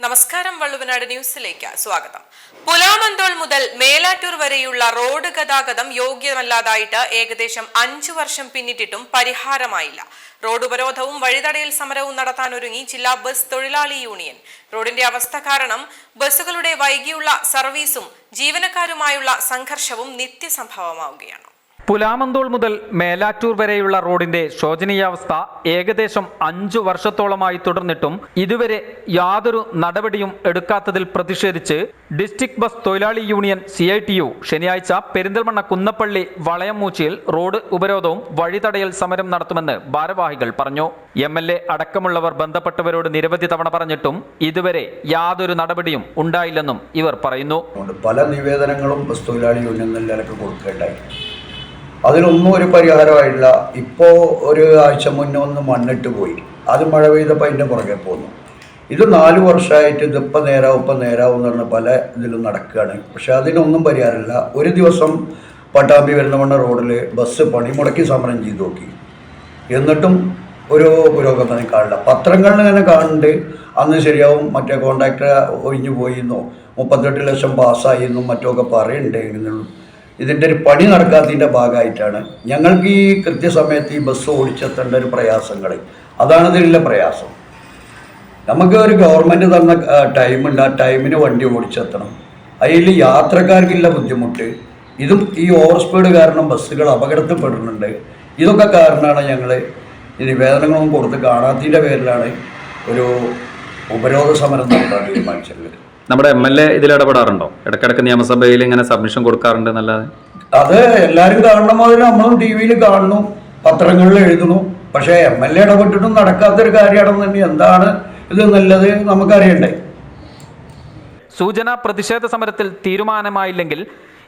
നമസ്കാരം വള്ളുവനാട് ന്യൂസിലേക്ക് സ്വാഗതം. പുലാമന്തോൾ മുതൽ മേലാറ്റൂർ വരെയുള്ള റോഡ് ഗതാഗതം യോഗ്യമല്ലാതായിട്ട് ഏകദേശം അഞ്ചു വർഷം പിന്നിട്ടിട്ടും പരിഹാരമായില്ല. റോഡ് ഉപരോധവും വഴിതടയൽ സമരവും നടത്താനൊരുങ്ങി ജില്ലാ ബസ് തൊഴിലാളി യൂണിയൻ. റോഡിന്റെ അവസ്ഥ കാരണം ബസ്സുകളുടെ വൈകിയുള്ള സർവീസും ജീവനക്കാരുമായുള്ള സംഘർഷവും നിത്യസംഭവമാവുകയാണ്. പുലാമന്തോൾ മുതൽ മേലാറ്റൂർ വരെയുള്ള റോഡിന്റെ ശോചനീയാവസ്ഥ ഏകദേശം അഞ്ചു വർഷത്തോളമായി തുടർന്നിട്ടും ഇതുവരെ യാതൊരു നടപടിയും എടുക്കാത്തതിൽ പ്രതിഷേധിച്ച് ഡിസ്ട്രിക്ട് ബസ് തൊഴിലാളി union C I T U ശനിയാഴ്ച പെരിന്തൽമണ്ണ കുന്നപ്പള്ളി വളയംമൂച്ചിയിൽ റോഡ് ഉപരോധവും വഴിതടയൽ സമരം നടത്തുമെന്ന് ഭാരവാഹികൾ പറഞ്ഞു. എം എൽ എ അടക്കമുള്ളവർ ബന്ധപ്പെട്ടവരോട് നിരവധി തവണ പറഞ്ഞിട്ടും ഇതുവരെ യാതൊരു നടപടിയും ഉണ്ടായില്ലെന്നും ഇവർ പറയുന്നു. പല നിവേദനങ്ങളും ബസ് തൊഴിലാളി യൂണിയൻ നിലയ്ക്ക് കൊടുക്കേണ്ടായി. അതിനൊന്നും ഒരു പരിഹാരമായില്ല ഇപ്പോൾ ഒരു ആഴ്ച മുന്നേ ഒന്ന് മണ്ണിട്ട് പോയി. അത് മഴ പെയ്തപ്പോൾ അതിന്റെ പുറകെ പോന്നു. ഇത് നാല് വർഷമായിട്ട് ഇതിപ്പോൾ നേരാവും ഇപ്പം നേരാവും എന്ന് പറഞ്ഞ പല ഇതിലും നടക്കുകയാണ്. പക്ഷെ അതിനൊന്നും പരിഹാരമില്ല. ഒരു ദിവസം പട്ടാമ്പി വരുന്നവണ്ണ റോഡിൽ ബസ് പണി മുടക്കി സമരം ചെയ്തു നോക്കി. എന്നിട്ടും ഒരു പുരോഗമനം കാണില്ല. പത്രങ്ങളിൽ ഇങ്ങനെ കാണുന്നുണ്ട്. അന്ന് ശരിയാവും മറ്റേ കോൺട്രാക്ടർ ഒഴിഞ്ഞു പോയിന്നോ മുപ്പത്തെട്ട് ലക്ഷം പാസ്സായിന്നും മറ്റൊക്കെ പറയുന്നുണ്ട്. എന്നുള്ളൂ ഇതിന്റെ ഒരു പണി നടക്കാത്തതിന്റെ ഭാഗമായിട്ടാണ് ഞങ്ങൾക്ക് ഈ കൃത്യസമയത്ത് ഈ ബസ് ഓടിച്ചെത്തേണ്ട ഒരു പ്രയാസങ്ങൾ. അതാണ് ഇതിലുള്ള പ്രയാസം. നമുക്ക് ഒരു ഗവൺമെന്റ് തന്ന ടൈമുണ്ട് ആ ടൈമിന് വണ്ടി ഓടിച്ചെത്തണം. അതിൽ യാത്രക്കാർക്കില്ല ബുദ്ധിമുട്ട്. ഇതും ഈ ഓവർ സ്പീഡ് കാരണം ബസ്സുകൾ അപകടത്തിൽപ്പെടുന്നുണ്ട്. ഇതൊക്കെ കാരണമാണ് ഞങ്ങൾ ഈ നിവേദനങ്ങളൊന്നും കൊടുത്ത് കാണാത്തതിന്റെ പേരിലാണ് ഒരു ഉപരോധ സമരം നടത്താൻ തീരുമാനിച്ചിട്ടുള്ളത്. നമ്മുടെ എം എൽ എ ഇതിൽ ഇടപെടാറുണ്ടോ? ഇടക്കിടക്ക് നിയമസഭയിൽ ഇങ്ങനെ സബ്മിഷൻ കൊടുക്കാറുണ്ട് എന്നല്ലാതെ? അത് എല്ലാവരും കാണുന്ന മാതിരി നമ്മളും ടി വിയിൽ കാണുന്നു പത്രങ്ങളിൽ എഴുതുന്നു. പക്ഷേ എം എൽ എ ഇടപെട്ടിട്ടും നടക്കാത്തൊരു കാര്യമാണെന്ന് തന്നെ എന്താണ് ഇത് നല്ലത് നമുക്കറിയണ്ടേ? സൂചന പ്രതിഷേധ സമരത്തിൽ തീരുമാനമായില്ലെങ്കിൽ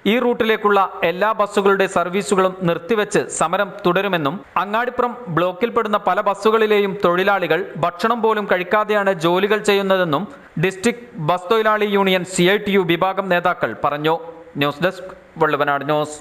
ഈ റൂട്ടിലേക്കുള്ള എല്ലാ ബസ്സുകളുടെ സർവീസുകളും നിർത്തിവെച്ച് സമരം തുടരുമെന്നും അങ്ങാടിപ്പുറം ബ്ലോക്കിൽപ്പെടുന്ന പല ബസ്സുകളിലെയും തൊഴിലാളികൾ ഭക്ഷണം പോലും കഴിക്കാതെയാണ് ജോലികൾ ചെയ്യുന്നതെന്നും ഡിസ്ട്രിക്ട് ബസ് തൊഴിലാളി യൂണിയൻ സി വിഭാഗം നേതാക്കൾ പറഞ്ഞു. News desk Valluvanad news.